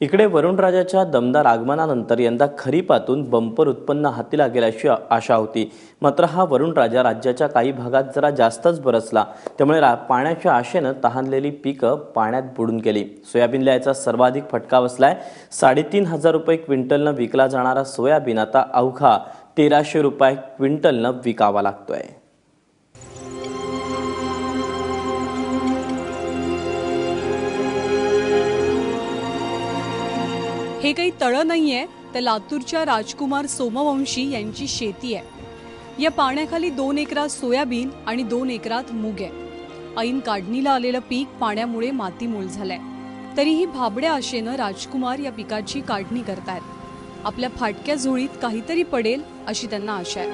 इकडे वरुणराजाच्या दमदार आगमनानंतर यंदा खरीपातून बंपर उत्पन्न हाती लागेल अशी आशा होती. मात्र हा वरुणराजा राज्याच्या काही भागात जरा जास्तच बरसला. त्यामुळे रा पाण्याच्या आशेनं तहानलेली पिकं पाण्यात बुडून गेली. सोयाबीनला याचा सर्वाधिक फटका बसलाय. साडेतीन हजार रुपये क्विंटलनं विकला जाणारा सोयाबीन आता अवघा. तेराशे रुपये क्विंटलनं विकावा लागतोय. हे काही तळं नाहीये तर लातूरच्या राजकुमार सोमवंशी यांची शेती आहे. या पाण्याखाली दोन एकरात सोयाबीन आणि दोन एकरात मूग आहे. ऐन काढणीला आलेलं पीक पाण्यामुळे मातीमोल झालंय. तरीही भाबड्या आशेनं राजकुमार या पिकाची काढणी करतायत. आपल्या फाटक्या झोळीत काहीतरी पडेल अशी त्यांना आशा आहे.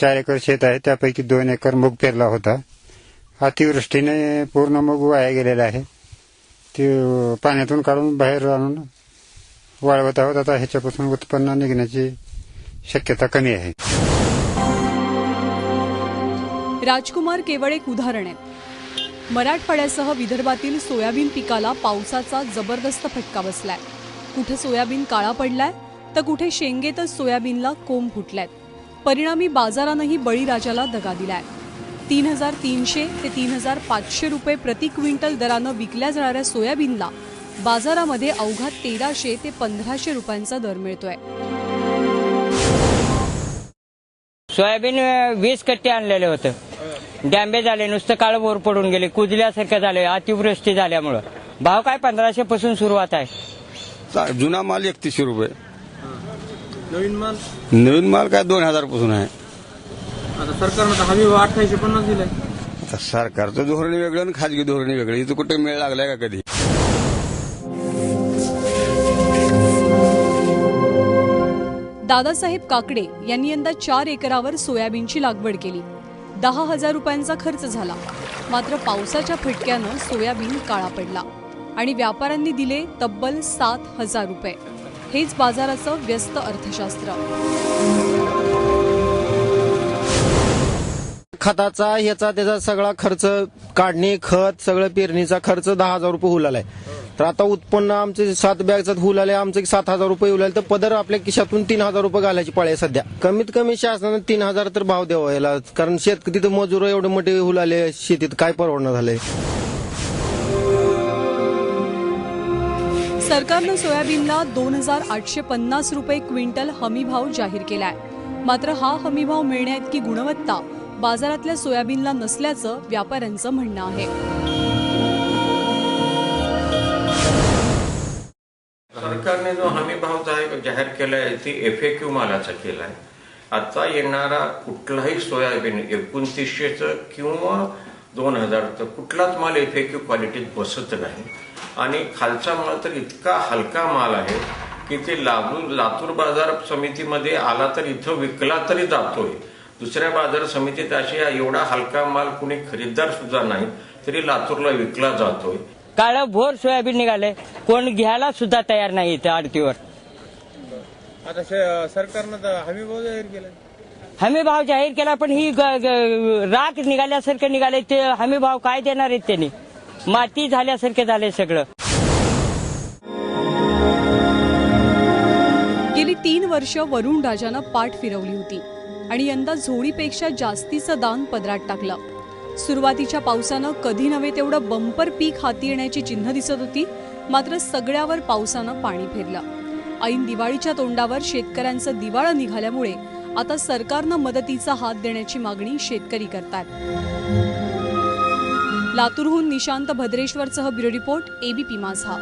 चार एकर शेत आहे त्यापैकी दोन एकर मूग पेरला होता. अतिवृष्टीने पूर्ण मूग वाया गेलेला आहे. ते पाण्यातून काढून बाहेर आणून वाळवत आहोत. आता ह्याच्यापासून उत्पन्न निघण्याची शक्यता कमी आहे. राजकुमार केवळ एक उदाहरण आहे. मराठवाड्यासह विदर्भातील सोयाबीन पिकाला पावसाचा जबरदस्त फटका बसलाय. कुठे सोयाबीन काळा पडलाय तर कुठे शेंगेतच सोयाबीनला कोंब फुटलाय. परिणामी बाजारानंही बळीराजाला दगा दिलाय. तीन हजार तीनशे ते तीन हजार पाचशे रुपये प्रति क्विंटल दरानं विकल्या जाणाऱ्या सोयाबीनला बाजारामध्ये अवघा तेराशे ते पंधराशे रुपयांचा दर मिळतोय. सोयाबीन वीस कट्टे आणलेले होतं. डॅमेज झाले नुसतं काळ बोर पडून गेले कुजल्यासारखं झाले अतिवृष्टी झाल्यामुळं. भाव काय पंधराशे पासून सुरुवात आहे? जुना माल एकतीसशे रुपये. नवीन माल? नवीन माल काय दोन हजारपासून आहे. आता सरकारनं हमी भाव पन्नास दिलाय. आता सरकारचं धोरण वेगळं आणि खाजगी धोरण वेगळं. इथं कुठे मेळ लागलाय का कधी? दादासाहेब काकडे यांनी यंदा चार एकरावर सोयाबीनची लागवड केली. दहा हजार रुपयांचा खर्च झाला. मात्र पावसाच्या फटक्यानं सोयाबीन काळा पडला. आणि व्यापाऱ्यांनी दिले तब्बल सात हजार रुपये. हेच बाजाराचं व्यस्त अर्थशास्त्र. खताचा ह्याचा त्याचा सगळा खर्च काढणे खत सगळं पेरणीचा खर्च दहा हजार रुपये हुलालाय तर आता उत्पन्न आमचे सात बॅगचं होऊ लागले आमचे सात हजार रुपये हुलाले तर पदर आपल्या खिशातून तीन हजार रुपये घालायची पाळी आहे सध्या. कमीत कमी शासनानं तीन हजार तर भाव द्यावा याला कारण शेतकरी तिथं मजूर एवढे मोठे हुलाले शेतीत काय परवडणं झालंय? सरकारनं सोयाबीनला दोन हजार आठशे पन्नास रुपये क्विंटल हमीभाव जाहीर केलाय. मात्र हा हमीभाव मिळण्याइतकी गुणवत्ता बाजारातल्या सोयाबीनला नसल्याचं व्यापाऱ्यांचं म्हणणं आहे. सरकारने जो हमी भाव जाहीर केलाय ती एफ ए क्यू मालाचा केलाय. आता येणारा कुठलाही सोयाबीन एकोणतीसशेचं किंवा दोन हजारचं कुठलाच माल एफ क्यू क्वालिटीत बसत नाही. आणि खालचा माल तर इतका हलका माल आहे की ते लातूर लातूर बाजार समितीमध्ये आला तर इथं विकला तरी जातोय. दुसऱ्या बाजार समितीत अशी एवढा हलका माल कुणी खरीददार सुद्धा नाही तरी लातूरला विकला जातोय. काळ भोर सोयाबीन निघाले. कोण घ्यायला सुद्धा तयार नाही इथं आडतीवर. आता सरकारनं हमी भाव जाहीर हमी भाव जाहीर केला पण ही ग- राख निघाल्यासारखं निघाले ते हमी भाव काय देणार आहेत त्यांनी? माती झाल्यासारखे झाले सगळं. गेली तीन वर्ष वरुण राजानं पाठ फिरवली होती आणि यंदा झोळीपेक्षा जास्तीचं दान पदरात टाकलं. सुरुवातीच्या पावसानं कधी नव्हे तेवढं बंपर पीक हाती येण्याची चिन्ह दिसत होती मात्र सगळ्यावर पावसानं पाणी फेरलं. ऐन दिवाळीच्या तोंडावर शेतकऱ्यांचं दिवाळं निघाल्यामुळे आता सरकारनं मदतीचा हात देण्याची मागणी शेतकरी करतात लातूरहून निशांत भद्रेश्वरसह ब्युरो रिपोर्ट एबीपी माझा.